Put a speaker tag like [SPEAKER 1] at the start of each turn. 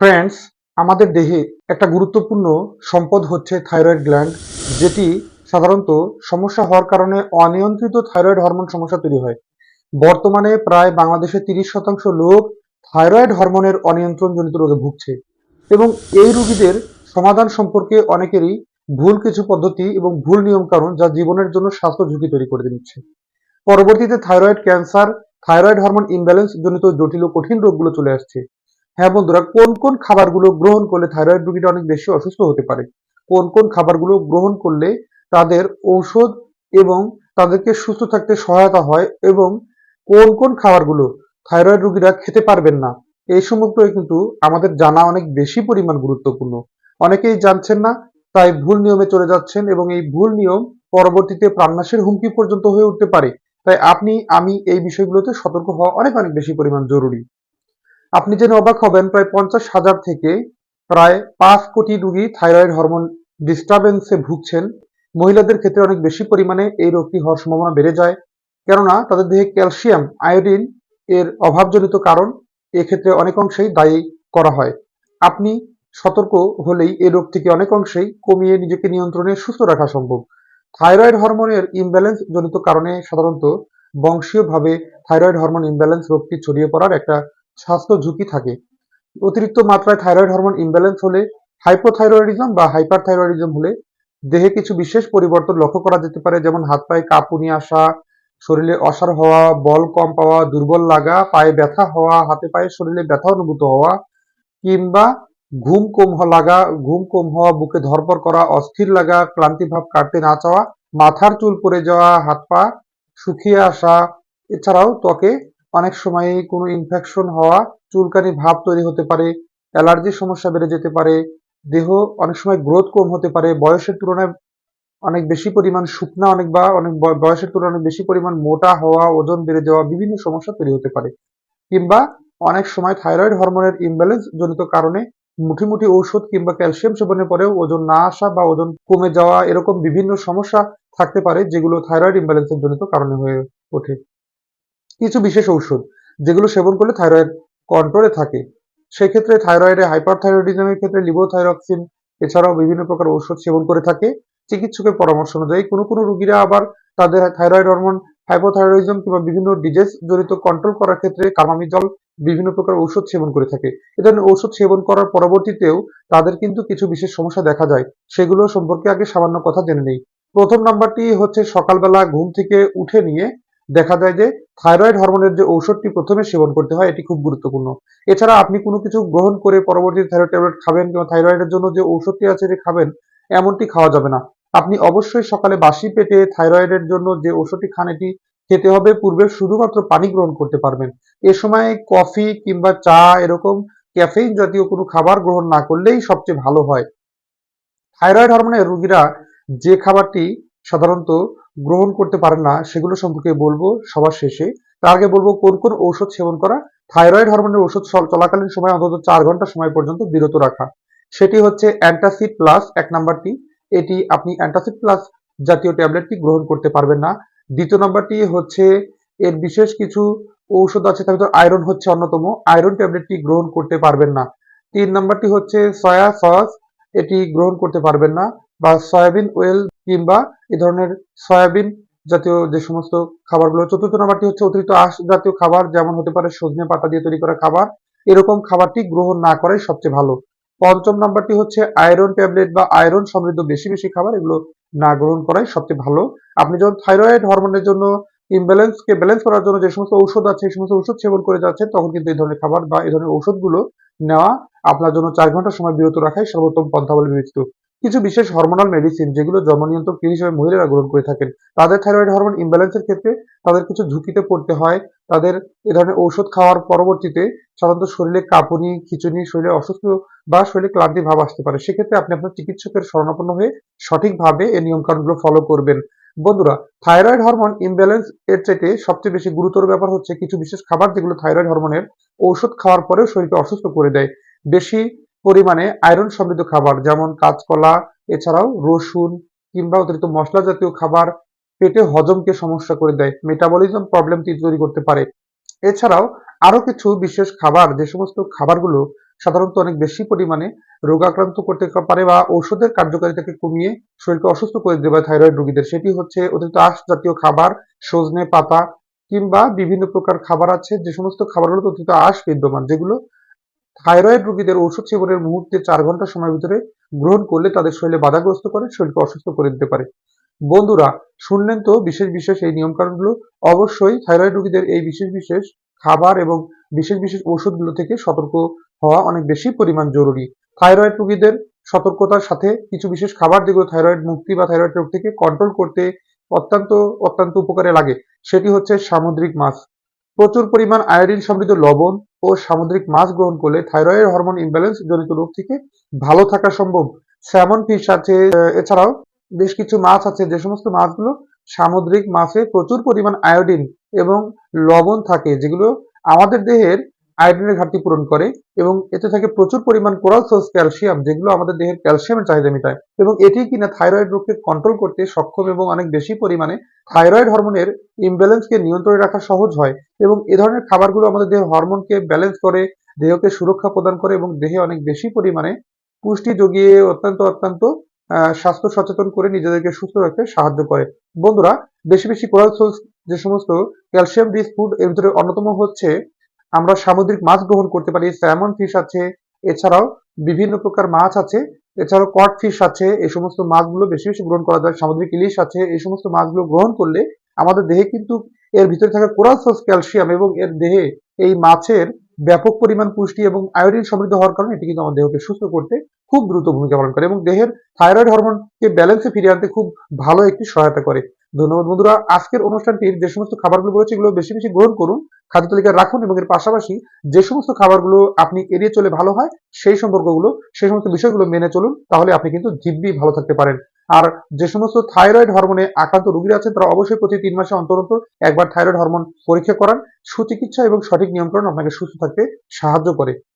[SPEAKER 1] Friends আমাদের দেহে একটা গুরুত্বপূর্ণ সম্পদ হচ্ছে থাইরয়েড গ্ল্যান্ড, যেটি সাধারণত সমস্যা হওয়ার কারণে অনিয়ন্ত্রিত থাইরয়েড হরমোন সমস্যা তৈরি হয়। বর্তমানে প্রায় বাংলাদেশে তিরিশ শতাংশ লোক থাইরয়েড হরমোনের অনিয়ন্ত্রণজনিত রোগে ভুগছে এবং এই রোগীদের সমাধান সম্পর্কে অনেকেরই ভুল কিছু পদ্ধতি এবং ভুল নিয়ম কারণ যা জীবনের জন্য স্বাস্থ্য ঝুঁকি তৈরি করে দিচ্ছে। পরবর্তীতে thyroid cancer, thyroid hormone imbalance জনিত জটিল ও কঠিন রোগগুলো চলে আসছে। হ্যাঁ বন্ধুরা, কোন কোন খাবারগুলো গ্রহণ করলে থাইরয়েড রোগীটা অনেক বেশি অসুস্থ হতে পারে? কোন কোন খাবারগুলো গ্রহণ করলে তাদের ঔষধ এবং তাদেরকে সুস্থ থাকতে সহায়তা হয় এবং কোন কোন খাবারগুলো থাইরয়েড রোগীরা খেতে পারবেন না? এই সমস্তই কিন্তু আমাদের জানা অনেক বেশি পরিমাণ গুরুত্বপূর্ণ। অনেকেই জানছেন না, তাই ভুল নিয়মে চলে যাচ্ছেন এবং এই ভুল নিয়ম পরবর্তীতে প্রাণনাশের হুমকি পর্যন্ত হয়ে উঠতে পারে। তাই আপনি, আমি এই বিষয়গুলোতে সতর্ক হওয়া অনেক অনেক বেশি পরিমাণ জরুরি। আপনি জেনে অবাক হবেন, প্রায় পঞ্চাশ হাজার থেকে প্রায় পাঁচ কোটি রোগী থাইরয়েড হরমোন ডিস্টারবেন্সে ভুগছেন। মহিলাদের ক্ষেত্রে অনেক বেশি পরিমাণে এই রোগটি হওয়ার সম্ভাবনা বেড়ে যায়। কেননা, তাদের দেহে ক্যালসিয়াম, আয়োডিন এর অভাবজনিত কারণ এক্ষেত্রে অনেক অংশেই দায়ী করা হয়। আপনি সতর্ক হলেই এই রোগ থেকে অনেক অংশেই কমিয়ে নিজেকে নিয়ন্ত্রণে সুস্থ রাখা সম্ভব। থাইরয়েড হরমোনের ইমব্যালেন্স জনিত কারণে সাধারণত বংশীয়ভাবে থাইরয়েড হরমোন ইমব্যালেন্স রোগটি ছড়িয়ে পড়ার একটা স্বাস্থ্য ঝুঁকি থাকে। অতিরিক্ত মাত্রায় থাইরয়েড হরমোন ইমব্যালেন্স হলে হাইপোথাইরয়েডিজম বা হাইপারথাইরয়েডিজম হলে দেহে কিছু বিশেষ পরিবর্তন লক্ষ্য করা যেতে পারে, যেমন হাত পায়ে কাঁপুনি আসা, শরীরে অসার হওয়া, বল কম পাওয়া, দুর্বল লাগা, পায়ে ব্যথা হওয়া, হাতে পায়ে শরীরে ব্যথা অনুভূত হওয়া কিংবা ঘুম কম লাগা, ঘুম কম হওয়া, বুকে ধরপর করা, অস্থির লাগা, ক্লান্তি ভাব কাটতে না চাওয়া, মাথার চুল পড়ে যাওয়া, হাত পা শুকিয়ে আসা, এছাড়াও ত্বকে অনেক সময় কোনো ইনফেকশন হওয়া চুলকানি ভাব তৈরি হতে পারে অ্যালার্জির সমস্যা বেড়ে যেতে পারে, দেহ অনেক সময় গ্রোথ কম হতে পারে, বয়সের তুলনায় অনেক বেশি পরিমাণ শুকনা অনেক বা অনেক বয়সের তুলনায় বেশি পরিমাণ মোটা হওয়া, ওজন বেড়ে যাওয়া বিভিন্ন সমস্যা তৈরি হতে পারে। কিংবা অনেক সময় থাইরয়েড হরমোনের ইমব্যালেন্স জনিত কারণে মুঠি মুঠি ঔষধ কিংবা ক্যালসিয়াম সেবনের পরেও ওজন না আসা বা ওজন কমে যাওয়া এরকম বিভিন্ন সমস্যা থাকতে পারে, যেগুলো থাইরয়েড ইমব্যালেন্সের জনিত কারণে হয়ে ওঠে। কিছু বিশেষ ঔষধ যেগুলো সেবন করলে থাইরয়েড কন্ট্রোলে থাকে। সেক্ষেত্রে থাইরয়েডে হাইপারথাইরয়েডিজমের ক্ষেত্রে লিভোথাইরক্সিন এছাড়াও বিভিন্ন প্রকার ঔষধ সেবন করে থাকে। চিকিৎসকের পরামর্শ অনুযায়ী কোনো কোনো রোগীরা আবার তাদের থাইরয়েড হরমোন হাইপোথাইরয়েডিজম কিংবা বিভিন্ন ডিজিজ জনিত কন্ট্রোল করার ক্ষেত্রে কামামিজল বিভিন্ন প্রকার ঔষধ সেবন করে থাকে। এ ধরনের ঔষধ সেবন করার পরবর্তীতেও তাদের কিন্তু কিছু বিশেষ সমস্যা দেখা যায়। সেগুলো সম্পর্কে আগে সামান্য কথা জেনে নেই। প্রথম নাম্বারটি হচ্ছে সকালবেলা ঘুম থেকে উঠে নিয়ে দেখা যায় যে থাইরয়েড হরমোনের যে ঔষধটি প্রথমে সেবন করতে হয়, এটি খুব গুরুত্বপূর্ণ। এছাড়া আপনি কোনো কিছু গ্রহণ করে পরবর্তী থাইরয়েড ট্যাবলেট খাবেন কিংবা থাইরয়েডের জন্য যে ঔষধটি আছে এটি খাবেন, এমনটি খাওয়া যাবে না। আপনি অবশ্যই সকালে বাসি পেটে থাইরয়েডের জন্য যে ঔষধটি খান, এটি খেতে হবে। পূর্বে শুধুমাত্র পানি গ্রহণ করতে পারবেন। এ সময় কফি কিংবা চা এরকম ক্যাফেইন জাতীয় কোনো খাবার গ্রহণ না করলেই সবচেয়ে ভালো হয়। থাইরয়েড হরমোনের রোগীরা যে খাবারটি সাধারণত গ্রহণ করতে পারেন না, সেগুলো সম্পর্কে বলব সবার শেষে। তার আগে বলব কোন কোন ঔষধ সেবন করা, থাইরয়েড হরমোনের ওষুধ চল- চলাকালীন সময় অন্তত চার ঘণ্টা সময় পর্যন্ত বিরত রাখা। সেটি হচ্ছে অ্যান্টাসিড প্লাস, এক নাম্বারটি, এটি আপনি অ্যান্টাসিড প্লাস জাতীয় ট্যাবলেটটি গ্রহণ করতে পারবেন না। দ্বিতীয় নাম্বারটি হচ্ছে, এর বিশেষ কিছু ঔষধ আছে, তার ভিতর আয়রন হচ্ছে অন্যতম, আয়রন ট্যাবলেটটি গ্রহণ করতে পারবেন না। তিন নাম্বারটি হচ্ছে, সয়া সস, এটি গ্রহণ করতে পারবেন না, বা সয়াবিন ওয়েল কিংবা এই ধরনের সয়াবিন জাতীয় যে সমস্ত খাবারগুলো, চতুর্থ নাম্বারটি হচ্ছে অতিরিক্ত আঁশ জাতীয় খাবার, যেমন হতে পারে সজনে পাতা দিয়ে তৈরি করা খাবার। এরকম খাবারটি গ্রহণ না করাই সবচেয়ে ভালো। পঞ্চম নাম্বারটি হচ্ছে আয়রন ট্যাবলেট বা আয়রন সমৃদ্ধ বেশি বেশি খাবার, এগুলো না গ্রহণ করাই সবচেয়ে ভালো। আপনি যখন থাইরয়েড হরমোনের জন্য ইমব্যালেন্সকে ব্যালেন্স করার জন্য যে সমস্ত ঔষধ আছে সেই সমস্ত ঔষধ সেবন করে যাচ্ছেন, তখন কিন্তু এই ধরনের খাবার বা এই ধরনের ঔষধগুলো নেওয়া আপনার জন্য চার ঘণ্টা সময় বিরত রাখাই সর্বোত্তম পন্থা বলে বিবেচিত। কিছু বিশেষ হরমোনাল মেডিসিন যেগুলো জন্ম নিয়ন্ত্রক হিসেবে মহিলারা গ্রহণ করে থাকেন, তাদের থাইরয়েড হরমোন ইমব্যালেন্সের ক্ষেত্রে তাদের কিছু ঝুঁকিতে পড়তে হয়, তাদের এ ধরনের ঔষধ খাওয়ার পরবর্তীতে সাধারণত শরীরে কাঁপুনি, খিচুনি, শরীরে অসুস্থ বা শরীরে ক্লান্তি ভাব আসতে পারে। সেক্ষেত্রে আপনি আপনার চিকিৎসকের শরণাপন্ন হয়ে সঠিকভাবে এই নিয়মকানুনগুলো ফলো করবেন। বন্ধুরা থাইরয়েড হরমোন ইমব্যালেন্স এর চাইতে সবচেয়ে বেশি গুরুতর ব্যাপার হচ্ছে কিছু বিশেষ খাবার যেগুলো থাইরয়েড হরমোনের ঔষধ খাওয়ার পরেও শরীরকে অসুস্থ করে দেয়। বেশি পরিমাণে আয়রন সমৃদ্ধ খাবার, যেমন কাঁচকলা, এছাড়াও রসুন কিংবা অতিরিক্ত মশলা জাতীয় খাবার পেটে হজমকে সমস্যা করে দেয় মেটাবলিজম প্রবলেম তৈরি করতে পারে। এছাড়াও আরও কিছু বিশেষ খাবার, যে সমস্ত খাবারগুলো সাধারণত অনেক বেশি পরিমাণে রোগাক্রান্ত করতে পারে বা ঔষধের কার্যকারিতাকে কমিয়ে শরীরকে অসুস্থ করে দেবে থাইরয়েড রোগীদের, সেটি হচ্ছে অতিরিক্ত আঁশ জাতীয় খাবার, সজনে পাতা কিংবা বিভিন্ন প্রকার খাবার আছে, যে সমস্ত খাবারগুলোতে অতিরিক্ত আঁশ বিদ্যমান, যেগুলো থাইরয়েড রোগীদের ঔষধ সেবনের মুহূর্তে চার ঘণ্টা সময়ের ভিতরে গ্রহণ করলে তাদের শরীরে বাধাগ্রস্ত করে শরীরকে অসুস্থ করে দিতে পারে। বন্ধুরা, শুনলেন তো বিশেষ বিশেষ এই নিয়ম নিয়মকানুনগুলো? অবশ্যই থাইরয়েড রোগীদের এই বিশেষ বিশেষ খাবার এবং বিশেষ বিশেষ ওষুধগুলো থেকে সতর্ক হওয়া অনেক বেশি পরিমাণ জরুরি। থাইরয়েড রোগীদের সতর্কতার সাথে কিছু বিশেষ খাবার যেগুলো থাইরয়েড মুক্তি বা থাইরয়েড রোগ থেকে কন্ট্রোল করতে অত্যন্ত অত্যন্ত উপকারে লাগে, সেটি হচ্ছে সামুদ্রিক মাছ। প্রচুর পরিমাণ আয়োডিন সমৃদ্ধ লবণ ও সামুদ্রিক মাছ গ্রহণ করলে থাইরয়েড হরমোন ইমব্যালেন্স জনিত রোগ থেকে ভালো থাকা সম্ভব। স্যামন ফিশ আছে এছাড়াও বেশ কিছু মাছ আছে, যে সমস্ত মাছগুলো সামুদ্রিক মাছে প্রচুর পরিমাণ আয়োডিন এবং লবণ থাকে, যেগুলো আমাদের দেহের আয়োডিনের ঘাটতি পূরণ করে এবং এতে থাকে প্রচুর পরিমাণ কোরাল সোর্স ক্যালসিয়াম যেগুলো আমাদের দেহের ক্যালসিয়ামের চাহিদা মেটায়। এবং এটি কিনা থাইরয়েড রোগকে কন্ট্রোল করতে সক্ষম এবং অনেক বেশি পরিমাণে থাইরয়েড হরমোনের ইমব্যালেন্সকে নিয়ন্ত্রণে রাখা সহজ হয় এবং এ ধরনের খাবারগুলো আমাদের দেহের হরমোনকে ব্যালেন্স করে, দেহকে সুরক্ষা প্রদান করে এবং দেহে অনেক বেশি পরিমাণে পুষ্টি যোগিয়ে অত্যন্ত অত্যন্ত স্বাস্থ্য সচেতন করে নিজেদেরকে সুস্থ রাখতে সাহায্য করে। বন্ধুরা, বেশি বেশি কোরাল সোর্স যে সমস্ত ক্যালসিয়াম রিচ ফুড এর ভিতরে অন্যতম হচ্ছে আমরা সামুদ্রিক মাছ গ্রহণ করতে পারি স্যামন ফিশ আছে, এছাড়াও বিভিন্ন প্রকার মাছ আছে, এছাড়াও কট ফিশ আছে, এই সমস্ত মাছগুলো বেশি বেশি গ্রহণ করা যায়, সামুদ্রিক ইলিশ আছে, এই সমস্ত মাছগুলো গ্রহণ করলে আমাদের দেহে কিন্তু এর ভিতরে থাকা কোরাল সোর্স ক্যালসিয়াম এবং এর দেহে এই মাছের ব্যাপক পরিমাণ পুষ্টি এবং আয়োডিন সমৃদ্ধ হওয়ার কারণে এটি কিন্তু আমাদের দেহকে সুস্থ করতে খুব দ্রুত ভূমিকা পালন করে এবং দেহের থাইরয়েড হরমোনকে ব্যালেন্সে ফিরিয়ে আনতে খুব ভালো একটি সহায়তা করে। ধন্যবাদ বন্ধুরা। আজকের অনুষ্ঠানটির যে সমস্ত খাবারগুলো রয়েছে এগুলো বেশি বেশি গ্রহণ করুন, খাদ্য তালিকায় রাখুন এবং এর পাশাপাশি যে সমস্ত খাবারগুলো আপনি এড়িয়ে চলে ভালো হয়, সেই সম্পর্কগুলো, সেই সমস্ত বিষয়গুলো মেনে চলুন, তাহলে আপনি কিন্তু দিব্যি ভালো থাকতে পারেন। আর যে সমস্ত থাইরয়েড হরমোনে আক্রান্ত রোগীরা আছেন, তারা অবশ্যই প্রতি তিন মাসে অন্তর অন্তর একবার থাইরয়েড হরমোন পরীক্ষা করান। সুচিকিৎসা এবং সঠিক নিয়ন্ত্রণ আপনাকে সুস্থ থাকতে সাহায্য করে।